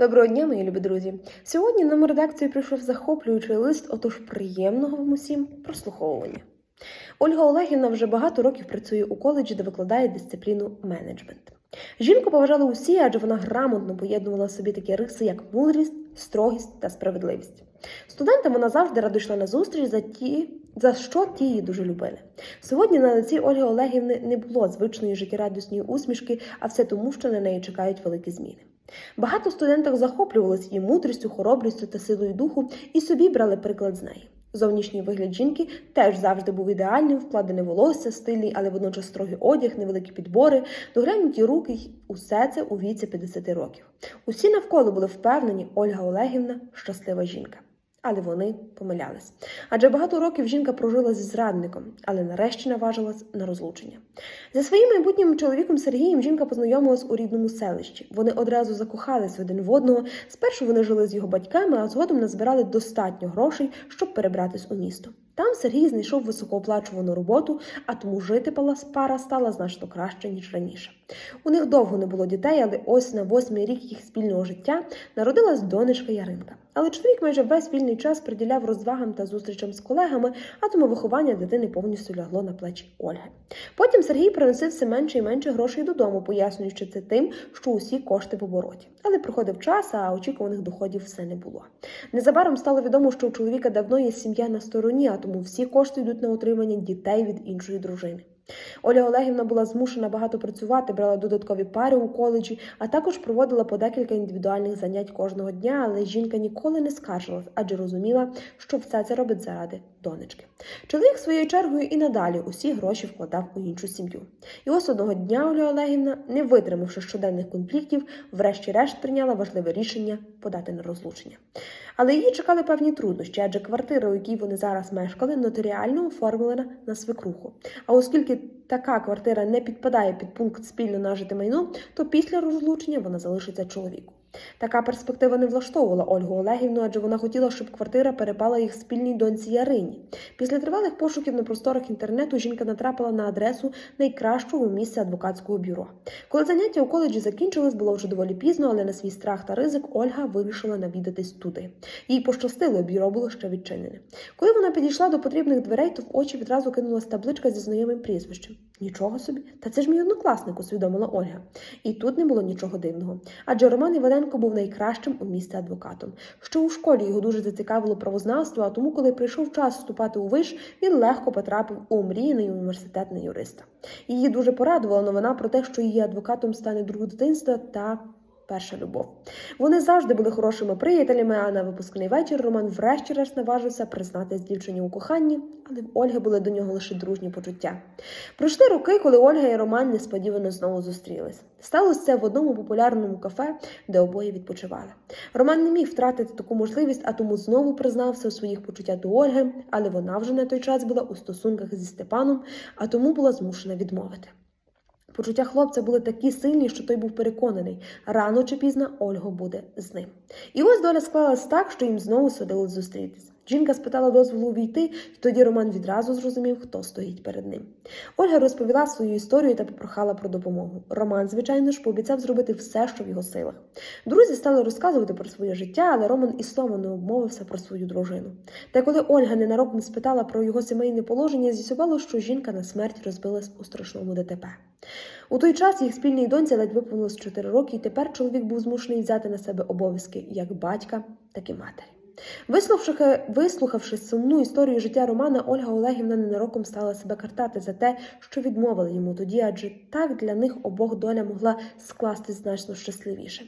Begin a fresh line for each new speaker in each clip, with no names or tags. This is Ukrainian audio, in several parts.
Доброго дня, мої любі друзі. Сьогодні нам у редакцію прийшов захоплюючий лист, отож приємного вам усім прослуховування. Ольга Олегівна вже багато років працює у коледжі, де викладає дисципліну менеджмент. Жінку поважали усі, адже вона грамотно поєднувала собі такі риси, як мудрість, строгість та справедливість. Студентам вона завжди радо йшла на зустріч за ті, за що ті її дуже любили. Сьогодні на лиці Ольги Олегівни не було звичної життєрадісної усмішки, а все тому, що на неї чекають великі зміни. Багато студенток захоплювалися її мудрістю, хоробрістю та силою духу і собі брали приклад з неї. Зовнішній вигляд жінки теж завжди був ідеальним, вкладене волосся, стильний, але водночас строгий одяг, невеликі підбори, доглянуті руки й усе це у віці 50 років. Усі навколо були впевнені, Ольга Олегівна щаслива жінка. Але вони помилялись. Адже багато років жінка прожила зі зрадником, але нарешті наважилась на розлучення. За своїм майбутнім чоловіком Сергієм жінка познайомилась у рідному селищі. Вони одразу закохались один в одного. Спершу вони жили з його батьками, а згодом назбирали достатньо грошей, щоб перебратись у місто. Там Сергій знайшов високооплачувану роботу, а тому жити пара стала значно краще, ніж раніше. У них довго не було дітей, але ось на восьмий рік їх спільного життя народилась донечка Яринка. Але чоловік майже весь вільний час приділяв розвагам та зустрічам з колегами, а тому виховання дитини повністю лягло на плечі Ольги. Потім Сергій приносив все менше і менше грошей додому, пояснюючи це тим, що усі кошти в обороті. Але приходив час, а очікуваних доходів все не було. Незабаром стало відомо, що у чоловіка давно є сім'я на стороні, а тому всі кошти йдуть на утримання дітей від іншої дружини. Оля Олегівна була змушена багато працювати, брала додаткові пари у коледжі, а також проводила по декілька індивідуальних занять кожного дня, але жінка ніколи не скаржилась, адже розуміла, що все це робить заради донечки. Чоловік своєю чергою і надалі усі гроші вкладав у іншу сім'ю. І ось одного дня Оля Олегівна, не витримавши щоденних конфліктів, врешті-решт прийняла важливе рішення подати на розлучення. Але її чекали певні труднощі, адже квартира, у якій вони зараз мешкали, нотаріально оформлена на свекруху. А оскільки така квартира не підпадає під пункт спільно нажити майно, то після розлучення вона залишиться чоловіку. Така перспектива не влаштовувала Ольгу Олегівну, адже вона хотіла, щоб квартира перепала їх спільній доньці Ярині. Після тривалих пошуків на просторах інтернету жінка натрапила на адресу найкращого місця адвокатського бюро. Коли заняття у коледжі закінчились, було вже доволі пізно, але на свій страх та ризик Ольга вирішила навідатись туди. Їй пощастило, бюро було ще відчинене. Коли вона підійшла до потрібних дверей, то в очі відразу кинулась табличка зі знайомим прізвищем. Нічого собі, та це ж мій однокласник, усвідомила Ольга. І тут не було нічого дивного. Адже Роман Іваненко був найкращим у місті адвокатом. Що у школі його дуже зацікавило правознавство, а тому, коли прийшов час вступати у виш, він легко потрапив у омріяний університет на юриста. Її дуже порадувала новина про те, що її адвокатом стане друг дитинства та перша любов. Вони завжди були хорошими приятелями, а на випускний вечір Роман врешті-решт наважився признатись дівчині у коханні, але в Ольги були до нього лише дружні почуття. Пройшли роки, коли Ольга і Роман несподівано знову зустрілись. Сталося це в одному популярному кафе, де обоє відпочивали. Роман не міг втратити таку можливість, а тому знову признався у своїх почуттях до Ольги, але вона вже на той час була у стосунках зі Степаном, а тому була змушена відмовити. Почуття хлопця були такі сильні, що той був переконаний, рано чи пізно Ольга буде з ним. І ось доля склалась так, що їм знову судилось зустрітись. Жінка спитала дозволу увійти, і тоді Роман відразу зрозумів, хто стоїть перед ним. Ольга розповіла свою історію та попрохала про допомогу. Роман, звичайно ж, пообіцяв зробити все, що в його силах. Друзі стали розказувати про своє життя, але Роман і слова не обмовився про свою дружину. Та коли Ольга ненароком спитала про його сімейне положення, з'ясувало, що жінка на смерть розбилась у страшному ДТП. У той час їх спільній доньці ледь виповнилось 4 роки, і тепер чоловік був змушений взяти на себе обов'язки як батька, так і матері. Вислухавши, вислухавши сумну історію життя Романа, Ольга Олегівна ненароком стала себе картати за те, що відмовили йому тоді, адже так для них обох доля могла скластись значно щасливіше.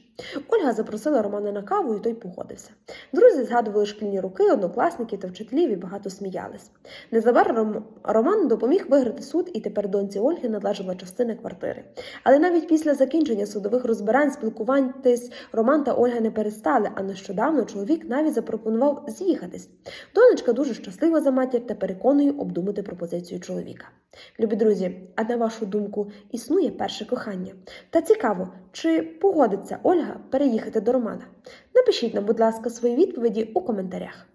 Ольга запросила Романа на каву, і той погодився. Друзі згадували шкільні роки, однокласників та вчителів і багато сміялись. Незабаром Роман допоміг виграти суд, і тепер доньці Ольги належала частина квартири. Але навіть після закінчення судових розбирань спілкуватись Роман та Ольга не перестали, а нещодавно чоловік навіть запропонував з'їхатись. Донечка дуже щаслива за матір та переконує обдумати пропозицію чоловіка. Любі друзі, а на вашу думку, існує перше кохання? Та цікаво, чи погодиться Ольга переїхати до Романа? Напишіть нам, будь ласка, свої відповіді у коментарях.